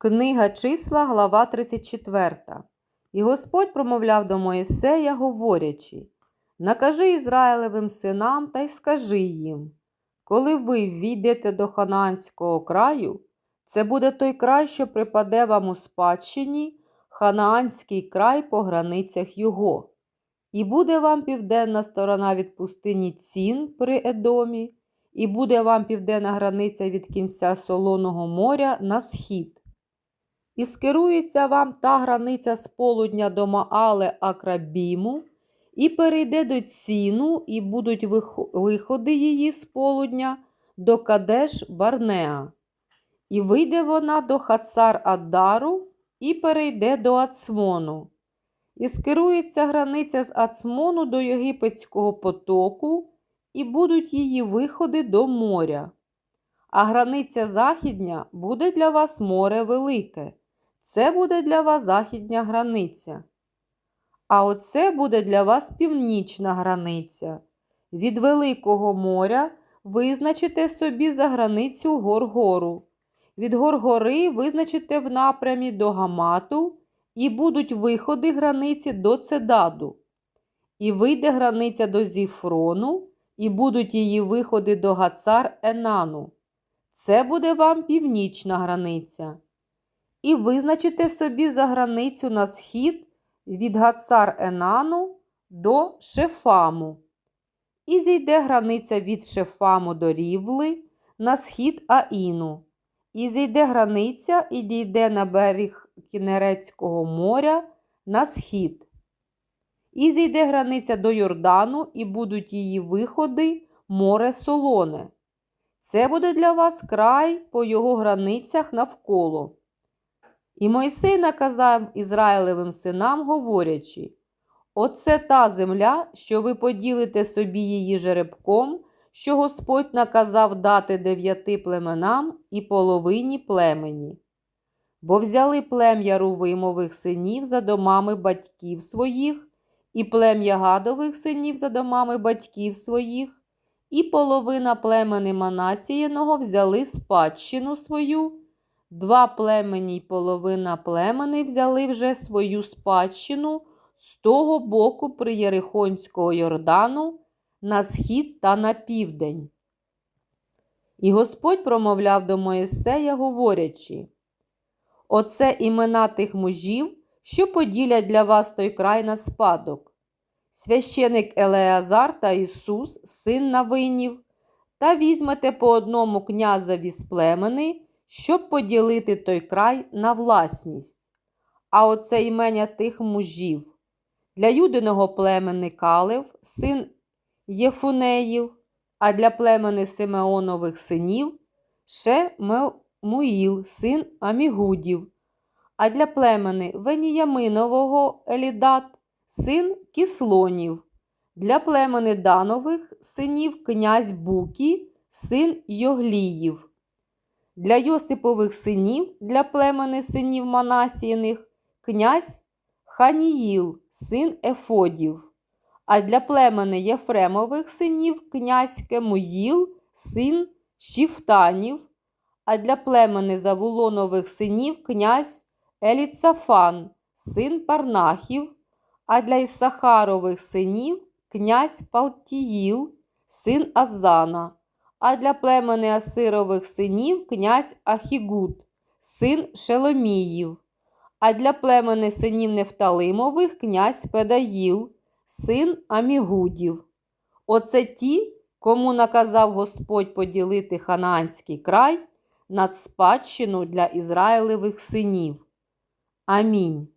Книга числа, глава 34. І Господь промовляв до Моїсея, говорячи: Накажи Ізраїлевим синам та й скажи їм, коли ви війдете до Ханаанського краю, це буде той край, що припаде вам у спадщині, Ханаанський край по границях його. І буде вам південна сторона від пустині Цін при Едомі, і буде вам південна границя від кінця Солоного моря на схід. І скерується вам та границя з полудня до Маале Акрабіму, і перейде до ціну, і будуть виходи її з полудня до Кадеш Барнеа. І вийде вона до Хацар Аддару, і перейде до Ацмону. І скерується границя з Ацмону до Єгипетського потоку, і будуть її виходи до моря. А границя західня буде для вас море велике. Це буде для вас західня границя. А оце буде для вас північна границя. Від Великого моря визначите собі за границю Горгору. Від Горгори визначите в напрямі до Гамату, і будуть виходи границі до Цедаду. І вийде границя до Зіфрону, і будуть її виходи до Гацар Енану. Це буде вам північна границя. І визначите собі за границю на схід від Гацар Енану до Шефаму. І зійде границя від Шефаму до Рівли на схід Аїну. І зійде границя і дійде на берег Кінерецького моря на схід. І зійде границя до Йордану, і будуть її виходи море солоне. Це буде для вас край по його границях навколо. І Мойсей наказав Ізраїлевим синам, говорячи: Оце та земля, що ви поділите собі її жеребком, що Господь наказав дати дев'яти племенам і половині племені. Бо взяли плем'я Рувимових синів за домами батьків своїх, і плем'я Гадових синів за домами батьків своїх, і половина племени Манасіяного взяли спадщину свою. Два племені й половина племени взяли вже свою спадщину з того боку при Єрихонського Йордану на схід та на південь. І Господь промовляв до Моїсея, говорячи: Оце імена тих мужів, що поділять для вас той край на спадок. Священик Елеазар та Ісус, син Навинів, та візьмете по одному князеві з племени, щоб поділити той край на власність. А оце імення тих мужів. Для юдиного племени Калев, син Єфунеїв, а для племени Симеонових синів Шемуїл, син Амігудів, а для племени Веніяминового Елідат, син Кіслонів, для племени Данових синів князь Букі, син Йогліїв. Для Йосипових синів, для племени синів Манасіяних, князь Ханіїл, син Ефодів, а для племени Єфремових синів князь Кемуїл, син Шіфтанів, а для племени Завулонових синів князь Еліцафан, син Парнахів, а для Іссахарових синів князь Палтіїл, син Азана, а для племени Асирових синів князь Ахігут, син Шеломіїв, а для племени синів Нефталимових князь Педаїл, син Амігудів. Оце ті, кому наказав Господь поділити Ханаанський край над спадщину для Ізраїлевих синів. Амінь.